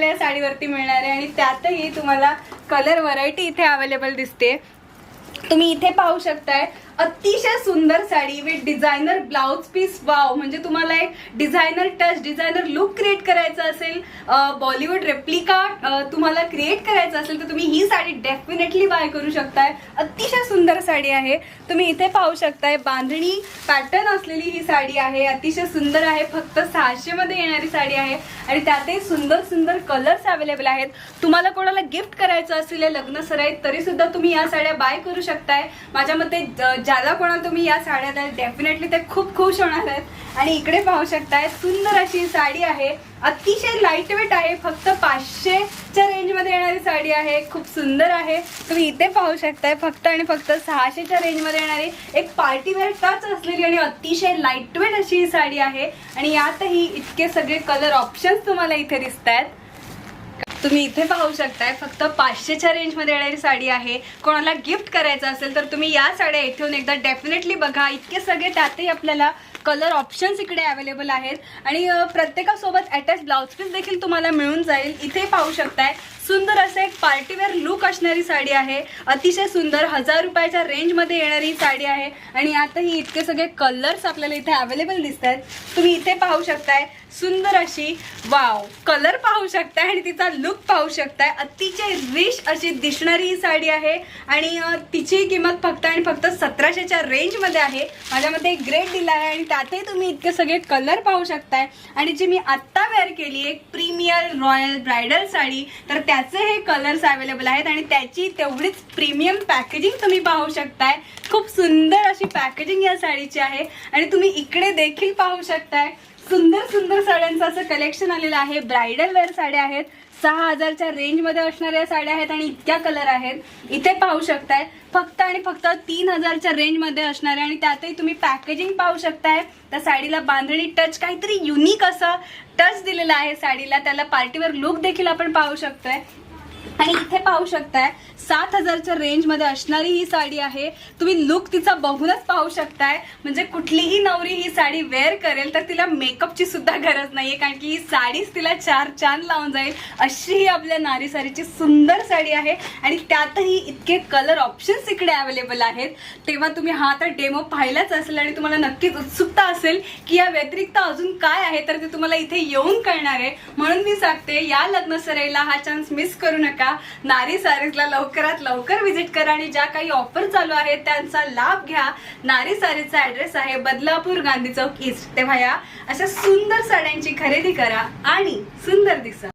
आपल्या या साडीवरती मिळणार आहे आणि त्यातही तुम्हाला कलर व्हरायटी इथे अवेलेबल दिसते. तुम्ही इथे पाहू शकताय अतिशय सुंदर sari with designer blouse piece wow म्हणजे तुम्हाला एक designer touch designer look create करायचा असेल बॉलिवूड रेप्लिका तुम्हाला क्रिएट करायचं असेल तर तुम्ही ही साडी डेफिनेटली बाय करू शकताय. अतिशय सुंदर साडी आहे. तुम्ही इथे पाहू शकताय बांधणी पॅटर्न असलेली ही साडी आहे. अतिशय सुंदर आहे. फक्त सहाशे मध्ये येणारी साडी आहे. आणि त्यातही सुंदर सुंदर कलर्स अवेलेबल आहेत. तुम्हाला कोणाला गिफ्ट करायचं असेल या लग्न सराईत तरी सुद्धा तुम्ही या साड्या बाय करू शकताय. माझ्या मते ज- ज्याला कोणाला तुम्ही या साड्या द्याल डेफिनेटली ते खूप खुश होणार आहेत. आणि इकडे पाहू शकताय सुंदर अशी साडी आहे. अतिशय लाइट वेट आहे फक्त पाचशेच्या रेंजमध्ये येणारी साडी आहे. खूप सुंदर आहे. तुम्ही इथे पाहू शकताय फक्त आणि फक्त सहाशेच्या रेंजमध्ये येणारी एक पार्टीवेअर टच असलेली आणि अतिशय लाइट वेट अशी ही साडी आहे. आणि यातही इतके सगळे कलर ऑप्शन्स तुम्हाला इथे दिसत आहेत तुम्ही इथे पाहू शकताय फक्त पाचशेच्या रेंजमध्ये येणारी साडी आहे. कोणाला गिफ्ट करायचं असेल तर तुम्ही या साड्या इथे येऊन एकदा डेफिनेटली बघा. इतके सगळे त्यातही आपल्याला कलर ऑप्शन्स इकडे अवेलेबल आहेत. आणि प्रत्येकासोबत अटॅच ब्लाउज पीस देखील तुम्हाला मिळून जाईल. इथे पाहू शकताय सुंदर असं एक पार्टीवेअर लुक असणारी साडी आहे. अतिशय सुंदर हजार रुपयाच्या रेंजमध्ये येणारी ही साडी आहे. आणि यातही इतके सगळे कलर्स आपल्याला इथे अवेलेबल दिसत आहेत तुम्ही इथे पाहू शकताय सुंदर अशी वाव कलर पाहू शकताय आणि तिचा लुक पाहू शकताय. अतिशय रिश अशी दिसणारी ही साडी आहे. आणि तिची किंमत फक्त आणि फक्त सतराशेच्या रेंजमध्ये आहे. माझ्या मते एक ग्रेट दिला आहे आणि त्यातही तुम्ही इतके सगळे कलर पाहू शकताय. आणि जी मी आत्ता वेअर केली एक प्रीमियर रॉयल ब्रायडल साडी तर त्या त्याचे हे कलर्स अवेलेबल आहेत आणि त्याची तेवढीच प्रीमियम पॅकेजिंग तुम्ही पाहू शकताय. खूप सुंदर अशी पॅकेजिंग या साडीची आहे. आणि तुम्ही इकडे देखील पाहू शकताय. सुंदर सुंदर साड्यांचं असं कलेक्शन आलेलं आहे. ब्रायडल वेअर साड्या आहेत. सहा हजारच्या रेंजमध्ये असणाऱ्या साड्या आहेत आणि इतक्या कलर आहेत. इथे पाहू शकताय. फक्त आणि फक्त तीन हजारच्या रेंजमध्ये असणाऱ्या आणि त्यातही तुम्ही पॅकेजिंग पाहू शकताय. त्या साडीला बांधणी टच काहीतरी युनिक असं टच दिलेला आहे साडीला. त्याला पार्टीवर लुक देखील आपण पाहू शकतोय. आणि इथे पाहू शकताय सात हजारच्या रेंजमध्ये असणारी ही साडी आहे. तुम्ही लुक तिचा बघूनच पाहू शकताय. म्हणजे कुठलीही नवरी ही साडी वेअर करेल तर तिला मेकअपची सुद्धा गरज नाहीये कारण की ही साडीच तिला चार चांद लावून जाईल. अशी ही आपल्या नारी साडीची सुंदर साडी आहे. आणि त्यातही इतके कलर ऑप्शन्स इकडे अवेलेबल आहेत. तेव्हा तुम्ही हा तर डेमो पाहिलाच असेल आणि तुम्हाला नक्कीच उत्सुकता असेल की या व्यतिरिक्त अजून काय आहे तर ते तुम्हाला इथे येऊन कळणार आहे. म्हणून मी सांगते या लग्न सराईला हा चान्स मिस करू नका. नारी सारीजला लवकरात लवकर व्हिजिट करा आणि ज्या काही ऑफर चालू आहेत त्यांचा लाभ घ्या. नारी सारीचा ऍड्रेस आहे बदलापूर गांधी चौक ईस्ट तेव्हा या अशा सुंदर साड्यांची खरेदी करा आणि सुंदर दिसा.